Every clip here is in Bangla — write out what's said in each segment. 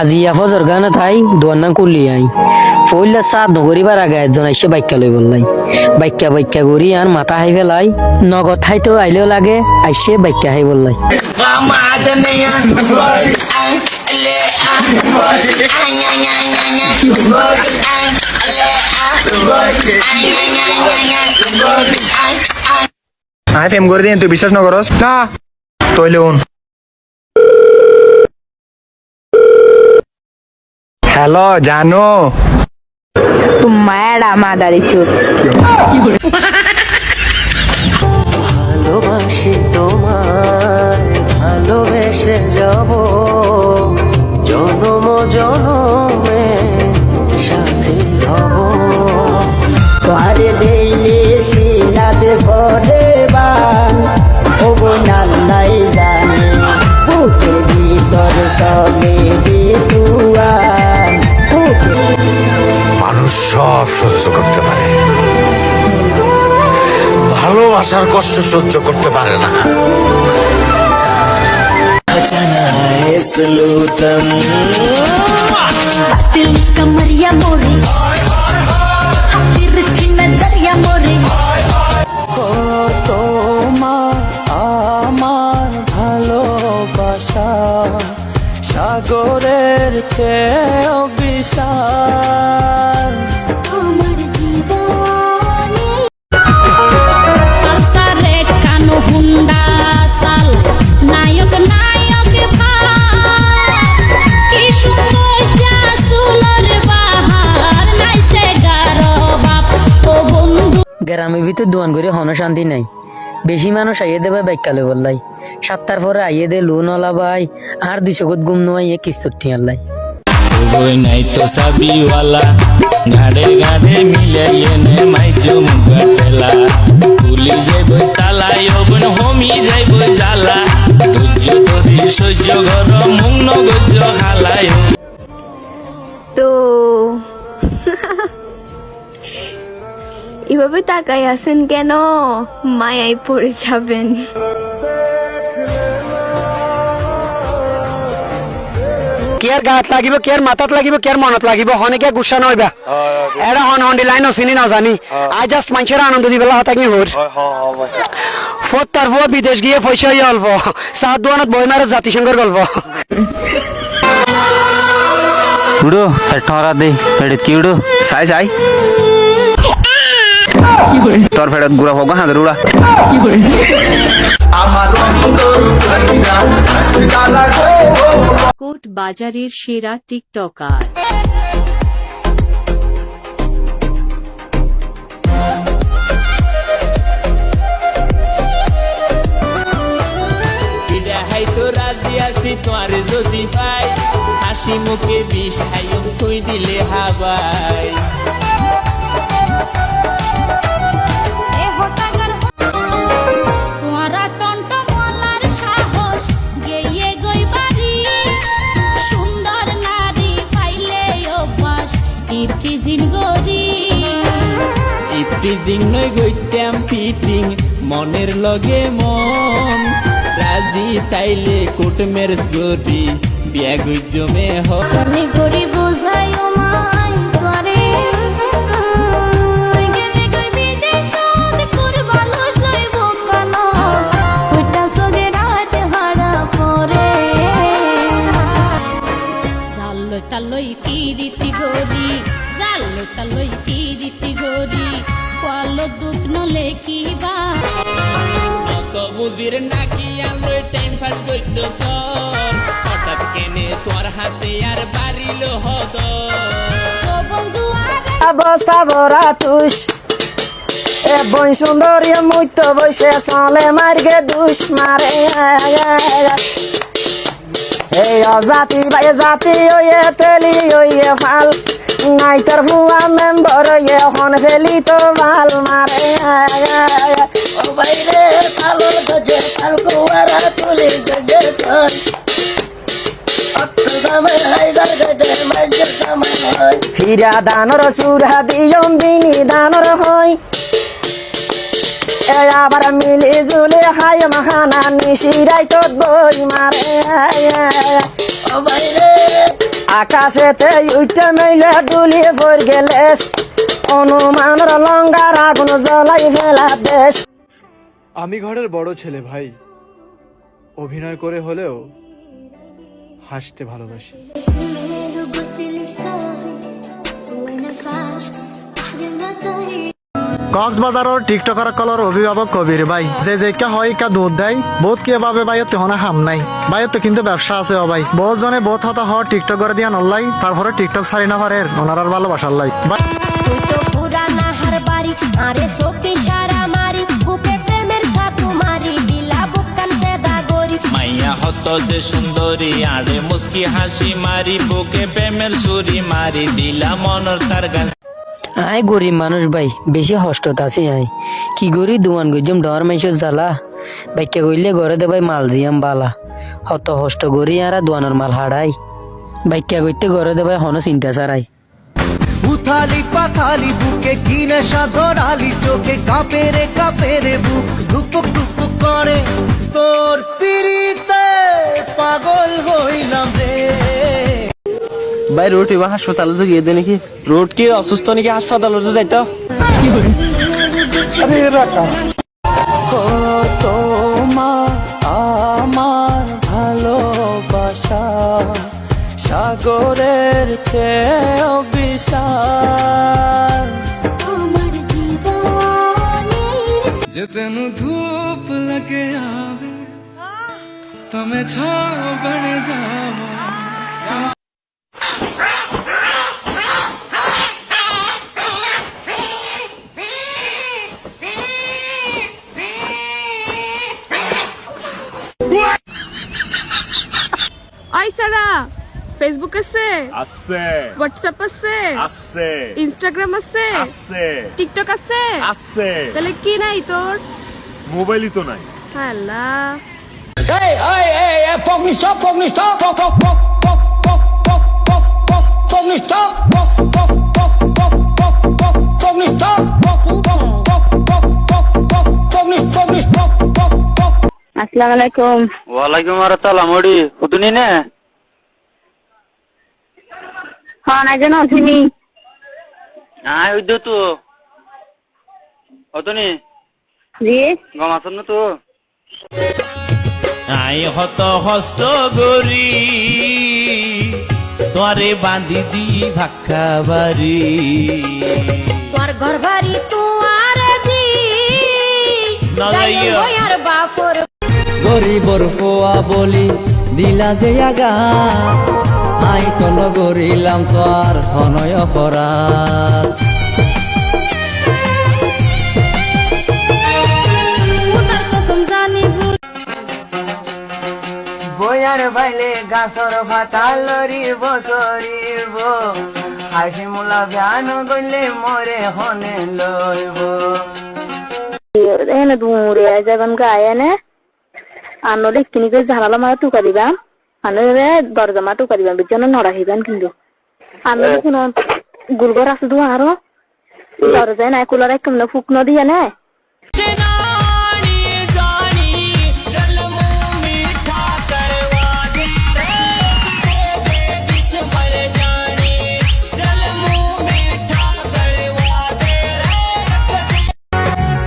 আজিয়া ফজর গানে থাই দোয়ার নাম করলি আই ফইলা সাত নগরিবার আগে একজন আইসে বাইকা লই। বললাই বাইকা বাইকা গড়ি আর মাথা হাই ফেলাই নগদ হাই তো আইলেও লাগে আইসে বাইকা হাই বললাই আই ফেম করে দিন তুই বিশ্বাস নকরস না। তইলে হ্যালো জানো। তোমার মাদারি চুপ ভালোবাসি তোমায় ভালোবেসে যাব। জনম জনমে সাথে হব। তোহারে দেইলে সিনাদে ভরে বান ও বনাল্লাই জানে বুকের ভিতর চলে সহ্য করতে পারে। ভালোবাসার কষ্ট সহ্য করতে পারে না। Salutan. Patil Camaria গ্রামের ভিতর দোয়ান করে হন শান্তি নাই। বেশি মানুষ আইয়ে দেবে বাইকা লই বললাই। সাতটার পরে আইয়ে দে লোন ওলা ভাই, আর দুই চকত গুম নোয়াইয়ে কিস্তুর ঠিয়াল্লাই। বই নাই তো সাবিওয়ালা মুগাটেলা তুলি যাইব হমি যাইব সহ্য ঘর গজ্য খালায় এভাবে তাকাই আছেন কেন? মায়ায় পড়ে যাবেন। কেয়ার গাত লাগিব কেয়ার মাথাত লাগিব কেয়ার মনত লাগিব। হনেকে গুছা নইবা? এরা হন হন্ডি লাইন চিনি না জানি আই জাস্ট মানুষের আনন্দ দিবেলা হতাকি হোর ফোর তার পর বিদেশ গিয়ে পয়সা ইয়ে অল্প সাত দোয়ানত বই মারে জাতিসংঘের গল্প। উড়ো ফেটরা দে ফেড়িত কি উড়ো? চাই চাই। তোর ফেরত গুড়া হোক উড়া কোট বাজারের সেরা টিকটকার। তোমার যদি পাই হাসি মুখে বিষ হাইম কই দিলে হাবাই মনের লগে মন। রাজি তাইলে কুটমের গরি বিয়া গুজমে হরি হ নি গরি তোর হাসি আর বাড়িল হদ। ও বন্ধু আর অবস্থা ভরা তুষ এ বই সুন্দরী মুইত বসে চলে মার্গে দুষ মারে। এই জাতি বাই জাতি ওয়ে তেলি ওয়ে ফাল। নাই তোর ফুয়া মেম্বর ওয়ে হন ফেলি তো ভালো মারে। ও বাইরে সালুর গজে সাল কুয়ারা তুলি গজে সন হীরা দানর সুরা দিয়ম বিনি দানর হয়। আবার হাই তো বই মারে। উইটা মেলে ডুলি ফর গেলেস। অনুমানের লঙ্গার আগুন জ্বলাই ফেলা দেশ। আমি ঘরের বড় ছেলে ভাই। অভিনয় করে হলেও হাসতে ভালোবাসি। কক্সবাজারের টিকটকার কলর অভিভাবক কবির ভাই যে যে কে হয় কা দুধ দেয় বহুত কে ভাবে ভাই তেহনা হাম নাই। ভাই তো কিন্তু ব্যবসা আছে ও ভাই। বহুত জনে বহুত হতা হওয়ার টিকটক করে দিয়া নল্লাই তারপরে টিকটক সারি না পারে ওনার আর ভালোবাসার লাই মাইয়া যে সুন্দরী, আড়ে মুসকি হাসি মারি, বুকে প্রেমের সুরি মারি, দিলা মনর তার গান। আয় গরিব মানুষ ভাই, বেশি হষ্টত আছি আই কি গরি দুয়ান গজম, ডর মাইসর জ্বালা। বাইকা কইলে ঘরে দে ভাই মাল জিয়াম বালা। হত হষ্ট গরি আর দুয়ানোর মাল হাড়াই। বাইকা কইতে ঘরে দে ভাই হন চিন্তা সারাই উথালি পাথালি বুকে কি নেশা ধরালি? চোখে কাঁপে রে কাঁপে রে বুক। ধুপুক ধুপুক করে তোর পিড়িতে। পাগল হইলাম রে। ভাই রোড এবার হাসপাতালে তো গিয়ে দে নাকি? রোড কি অসুস্থ নাকি হাসপাতালে তো যাইতো? ও তোমার আমার ভালোবাসা সাগরের চেয়েও જે તેનું ધૂપ લગે આવે તમે છ બને જાઓ ফেসবুক আছে আছে হোয়াটসঅ্যাপ আছে আছে ইনস্টাগ্রাম আছে আছে টিকটক আছে আছে তাহলে কি নাই তোর মোবাইলই তো নাই আল্লাহ আসসালামু আলাইকুম ওয়ালাইকুম আসসালাম ওডি হুতুনি নে হ্যাঁ চিনি আয় ওই তো। হতুনি জি। তো? আই হত হস্ত গরি তোরে বাঁধি দি ভাক্কা বাড়ি। তোর ঘর বাড়ি। আর বাফর। গরিবর ফোয়া বলি দিলা যে আগা। আই তো নগরিলাম তোর হনয় অপরাধ। তোর কসম জানি ভুল। বইয়ার বাইলে গাছর ফাটা লরিব চরিব হাসি মুলা গান গইলে মরে হনে লইব। এনে দূরে যাবাম গায়ে নে। আনো দেখিনি করে জানালা মারা টুকা দিবাম আনো দরজা মা টুকা দিবাম বিজন নড়াহিবান কিন্তু। আনো দেখুন গুলগর আছে দু আরও দরজায় নাই কুলার এক কেমন ফুক নদিয়া নে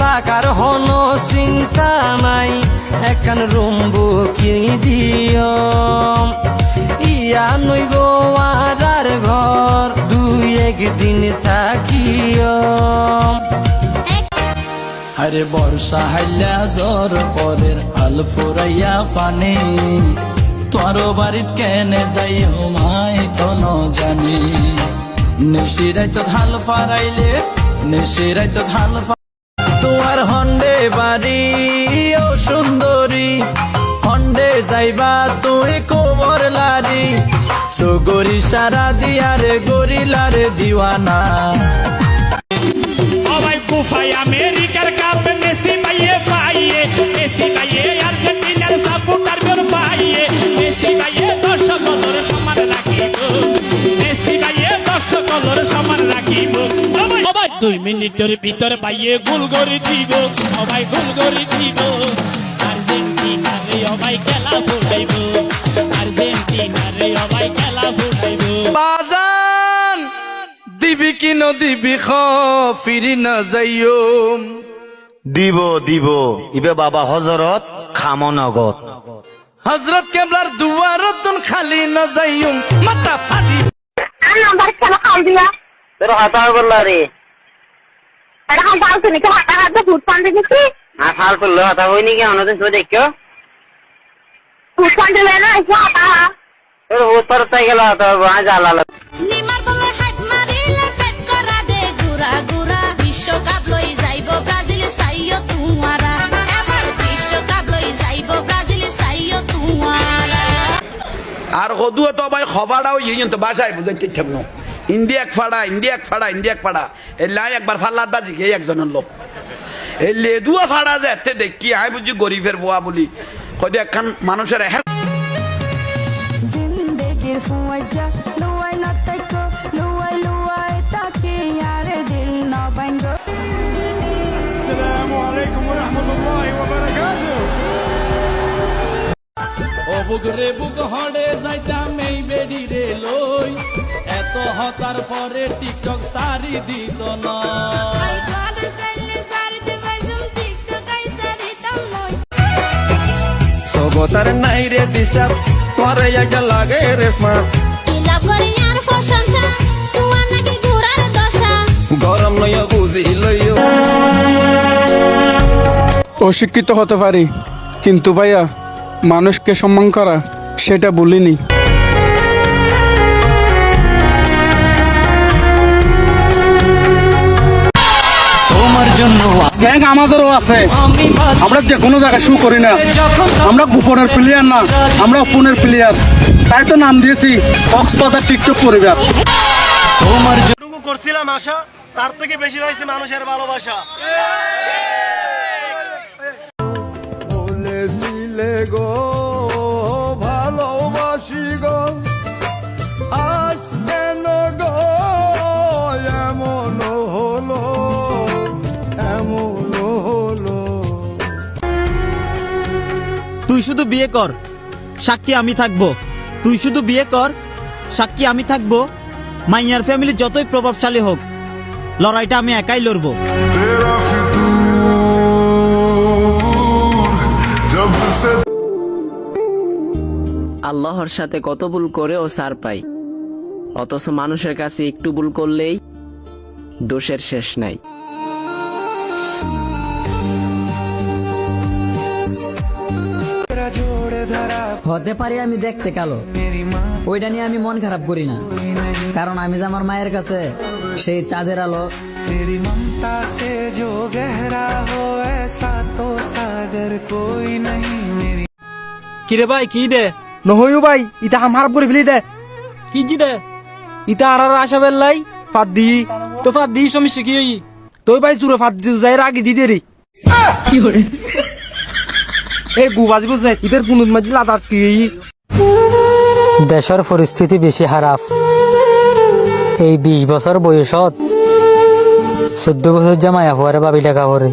টাকার হন চিন্তা নাই। একান রুম বুকিং দিও? ইয়া নইব আর ঘর, দুই একদিন থাকিও। আরে বর্ষা হাইলা জ্বর, পরের হাল ফুরাইয়া ফানে। তোর বাড়িত কেনে যাই হুমাই তো ন জানি। নেশিরাই তো ধাল ফারাইলে নেশিরাই তো ধাল তোমার হন্ডে বাড়ি। সুগরি সারা দিয়ারে গরিলারে দিওয়ানা। সবাই কুফাই আমেরিকার কাপ মেসি পাইয়ে পাইয়ে মেসি পাইয়ে আর্জেন্টিনার সাপোর্টার গর পাইয়ে মেসি পাইয়ে দর্শক দলের সমান রাখিব, মেসি পাইয়ে দর্শক দলের সমান রাখিব। সবাই দুই মিনিটের ভিতর পাইয়ে গোল করে দিব, সবাই গোল করে দিব। আর্জেন্টিনারে সবাই খেলা ফুটাইব। আর্জেন্টিনারে সবাই খেলা ফুটাইব। কি নদী বিখ ফিরি না যাইও। দিব দিব। ইবে বাবা হজরত খামো নগদ হজরত কেবলার দুয়ারতুন খালি না যাইও। মাথা ফাটি। আর নাম্বার কেন খাল দিয়া তোর হাতা বললা রে। এটা খাল হাঁটা হাঁটতে ফুট পান দেখেছি? আর ফাল করল হাতা হয়নি কি আমাদের তো দেখো তুমারা এবার বিশ্বকাপ লই যাইব ব্রাজিল সাইও তুমারা আর হদুয়া তো ভাই খবরটাও ইয়ে তো বাসায় বুঝাইতে ঠিক না ইন্ডিয়াক ফাড়া ইন্ডিয়াক ফাড়া ইন্ডিয়াক ফাড়া এই লাই একবার ফাল্লাত বাজি গিয়ে একজনের লোক এই লেদুয়া ফাড়া যে দেখি আই বুঝি গরিবের বুয়া বলি হয়তো একখান মানুষের হের জিন্দেগির ফুয়াজা লুয়াই না তাইকো লুয়াই লুয়াই তাকে আর দিল না বাইঙ্গো। ও বুক রে বুক হড়ে যাইতাম এই বেডি রে লই। এত হতার পরে টিকটক সারি দিত না। সগতার নাই রে দিস্তাব তোরে আইজা লাগে রে স্মার্ট ইলা করিয়ার প্রশংসা তুয়া নাকি গুরার দশা। গরম নয় বুঝি লইও। অশিক্ষিত হতে পারি কিন্তু ভাইয়া মানুষকে সম্মান করা সেটা বলিনি। গ্যাং আমাদেরও আছে। আমরা যে কোনো জায়গায় শু করি না। আমরা গোপনের প্লেয়ার না। আমরা ওপনের প্লেয়ার। তাই তো নাম দিয়েছি কক্সবাজার টিকটক পরিবার। করছিলাম আশা তার থেকে বেশি হয়েছে মানুষের ভালোবাসা। বলেছিলে গো তুই শুধু বিয়ে কর। সাক্ষী আমি থাকব। তুই শুধু বিয়ে কর। সাক্ষী আমি থাকব। মাইয়ার ফ্যামিলি যতই প্রভাবশালী হোক লড়াইটা আমি একাই লড়বো। আল্লাহর সাথে কত ভুল করেও সার পাই। অথচ মানুষের কাছে একটু ভুল করলেই দোষের শেষ নাই। হতে পারি আমি দেখতে কালো। ওইটা নিয়ে আমি মন খারাপ করি না। কারণ আমি যে আমার মায়ের কাছে সেই চাঁদের আলো। কিরে ভাই কি দে? নহয়ু ভাই ইটা হাম হারাপ করে ফেলি দে। কি জি দে? ইটা আর আর আশা বেল্লাই ফাত দি তো ফাত দি সমস্যা কি হই? তুই ভাই জুড়ে ফাত দি যাই আগে দি দেরি। এই গুবাজি বুঝে ইদের ফুনুত মাঝি লাদার কি? দেশের পরিস্থিতি বেশি খারাপ। এই বিশ বছর বয়সত চোদ্দ বছর জামাই হওয়ার বাবি টাকা করে